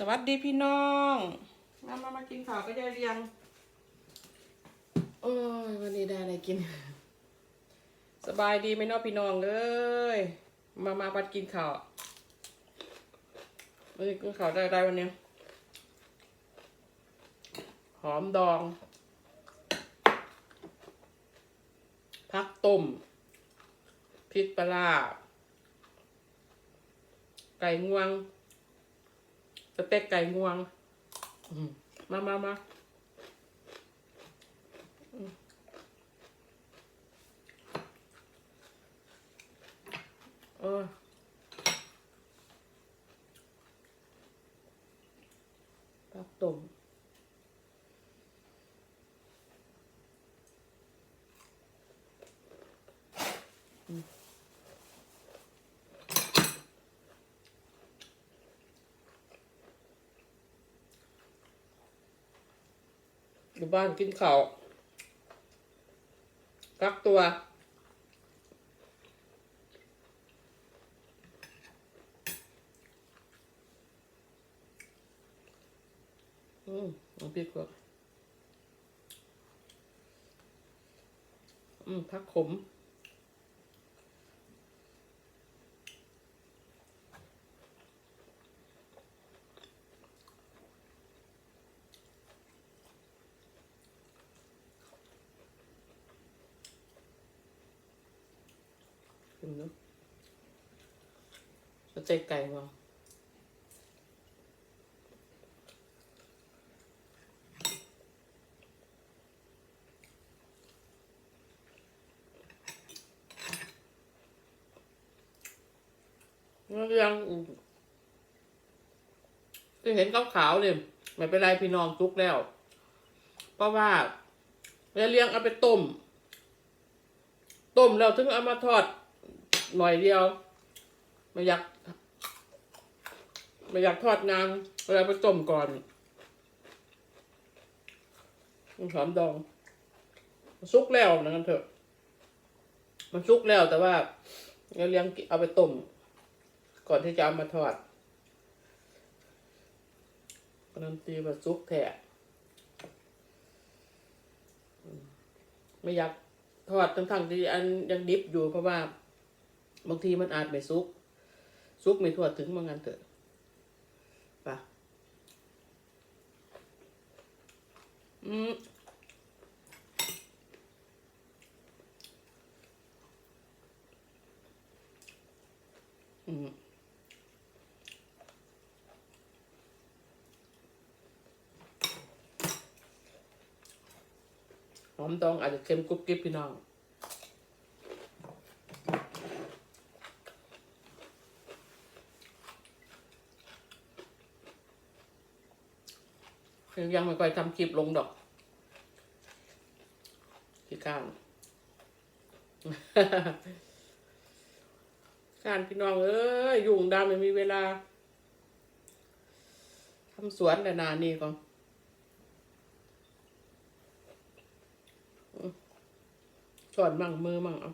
สวัสดีพี่น้องมามามากินข้าวก็ยายเรียงโอ้ยวันนี้ได้อะไรกิน สบายดีไหมเนาะพี่น้องเอ้ยมามาบัดกินข้าววันนี้กินข้าวได้ได้วันนี้หอมดองพักต้มพริกปลาร้าไก่งวง สเต็กไก่งวงมามามาเออปักต้ม อยู่บ้านกินข้าวกักตัว อืมน้ำพริกก่อนอืมพักขม ชิมดูสเต็กไก่มาเรื่องที่เห็นขาวๆเนี่ยไม่เป็นไรพี่น้องจุกแล้ว เพราะว่าเลี้ยงเอาไปต้ม ต้มแล้วถึงเอามาทอด หน่อยเดียว ไม่อยาก ไม่อยากทอดนานเวลาไปต้มก่อนมันหอมดองมันซุกแล้วนะกันเถอะ มันซุกแล้วแต่ว่าเราเลี้ยงเอาไปต้ม ก่อนที่จะเอามาทอดการันตีว่าซุกแท้อืมไม่อยากทอดทั้งๆที่อันยังดิบอยู่เพราะว่า บางทีมันอาจไม่ซุก ซุกไม่ทั่วถึงบางงานเถอะปะอืมอืมหอมดองอาจจะเค็มกรุบกริบพี่น้อง ยังไม่ค่อยทำคลิปลงดอกพี่ก้านการพี่น้องเอ้ยยุ่งดำไม่มีเวลาทำสวนแต่นานนี่ก่อนอืมช้อนมั่งมือมั่งเอา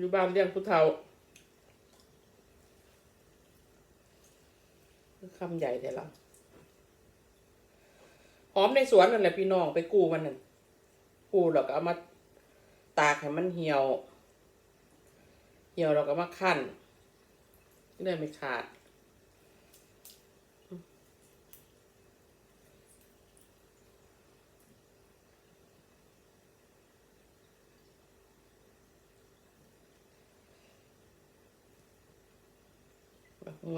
อยู่บ้านเลี้ยงผู้เฒ่าคำใหญ่แต่ละหอมในสวนนั่นแหละพี่น้องไปกู้มันนั่นกู้แล้วก็เอามาตากให้มันเหี่ยว เหี่ยวเราก็มาคั่นได้ไม่ขาด อ้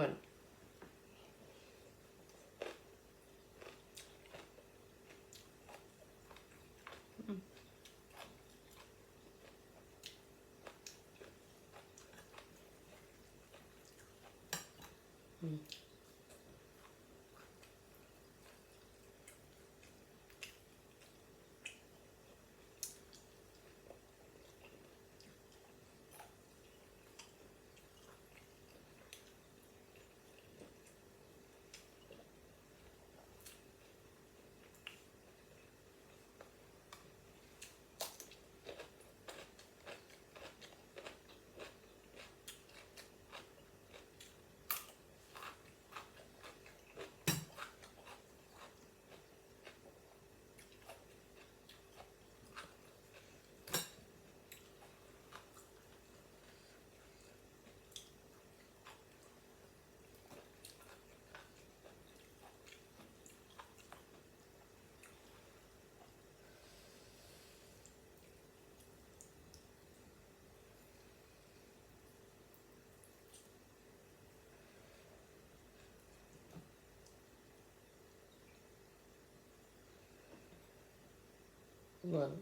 หมือน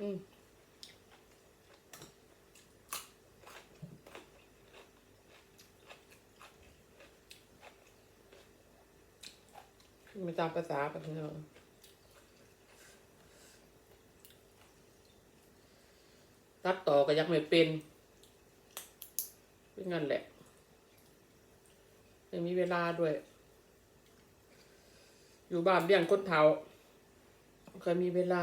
อืมไม่ตามภาษาแบบนี้หรอกตัดต่อก็ยังไม่เป็น เป็นงั้นแหละไม่มีเวลาด้วย อยู่บ้านเลี้ยงคนเฒ่าเคยมีเวลา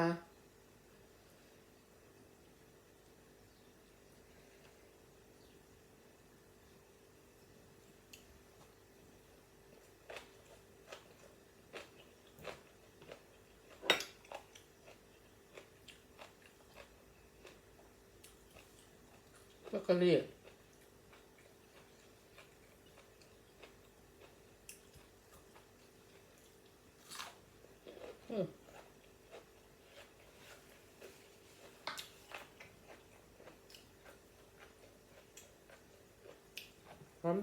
ก็เรียกอืมหอม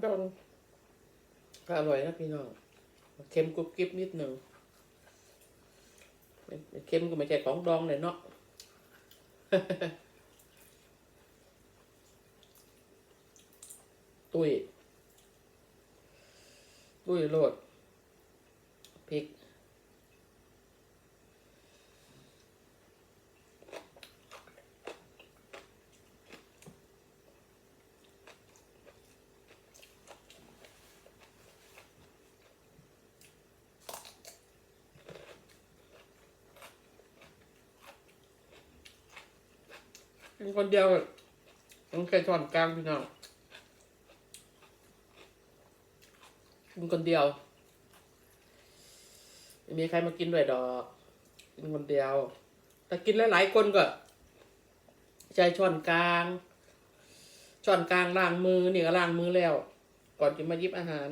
ดอง ก็อร่อยนะพี่น้อง เค็มกรุบกริบนิดหนึ่งเค็มก็ไม่ใช่ของดองเลยเนาะตุ้ยตุ้ยโรดพริก กินคนเดียวต้องใช้ช้อนกลางพี่น้องกินคนเดียวไม่มีใครมากินด้วยดอกกินคนเดียว แต่กินหลายๆคนก็ใช้ช้อนกลางช้อนกลางล้างมือนี่ก็ล้างมือแล้ว ก่อนจะมายิบอาหาร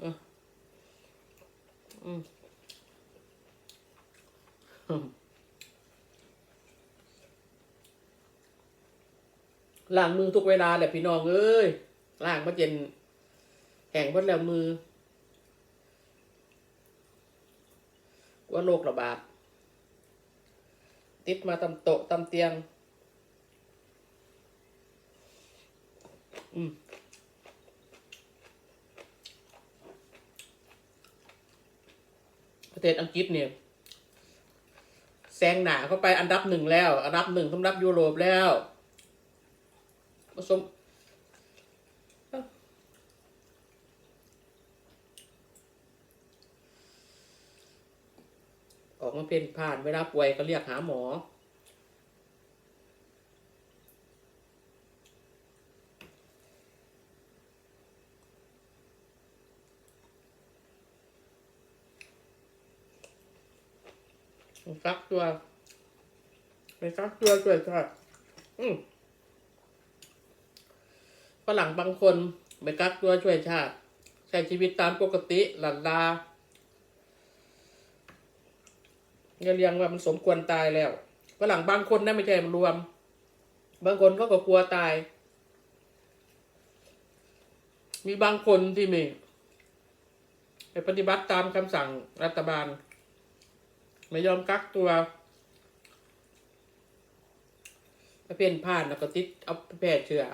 อืมอืม ล้างมือทุกเวลาแหละพี่น้องเอ้ยล้างมาเย็นแห้งหมดแล้วมือ ว่าโรคระบาดติดมาตำโตะตำเตียง อืมประเทศอังกฤษเนี่ยแซงหนาเข้าไปอันดับหนึ่งแล้ว อันดับหนึ่งสำหรับยุโรปแล้ว ผสมออกมาเป็นผ่านเวลาป่วยก็เรียกหาหมอ ฟักตัวไปฟักตัวช่วยชาติอืม ฝรั่งบางคนไปกักตัวช่วยชาติ ใช้ชีวิตตามปกติหลันลาอย่าเรียงว่ามันสมควรตายแล้วฝรั่งบางคนนะไม่ใช่มันรวม บางคนก็กลัวตาย มีบางคนที่ม่ไปปฏิบัติตามคำสั่งรัฐบาล ไม่ยอมกักตัวไปเพ่นผ่านแล้วก็ติดเอาแพร่เชื้อ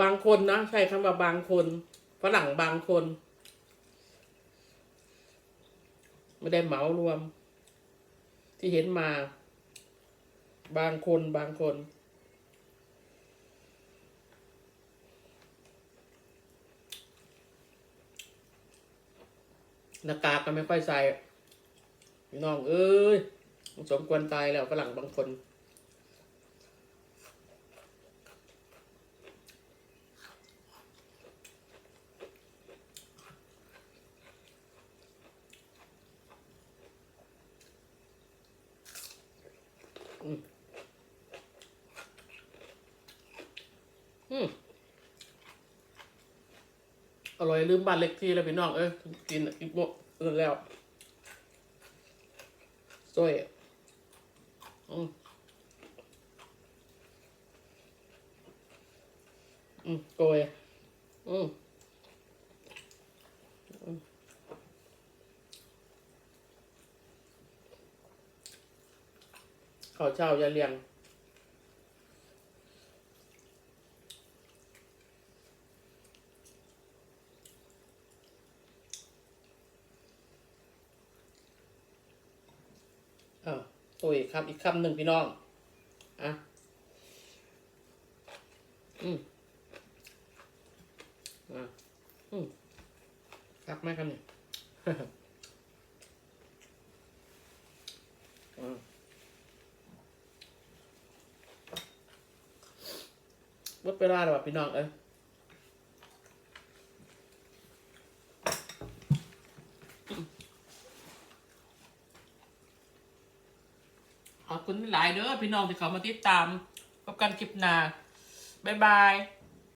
บางคนนะใช้คำว่าบางคนฝรั่งบางคน ไม่ได้เหมารวม ที่เห็นมา บางคนบางคนหน้ากากก็ไม่ค่อยใส่น้องเอ้ยสมควรตายแล้วฝรั่งบางคน อร่อยลืมบ้านเล็กที่แล้วพี่น้องเอ้ยกินอีกหมดแล้วสวยอืมอืมโกยอืมข้าวเช้ายาเลียง ตัวอีกคำอีกคำหนึ่งพี่น้อง อะ อืมอะอืมคักไหมครับเนี่ยอืมวัดเวลาแล้วว่ะพี่น้องเอ้ยขอบ คุณหลายเด้อพี่น้องที่เขามาติดตามพบกันคลิปหน้าบ๊ายบาย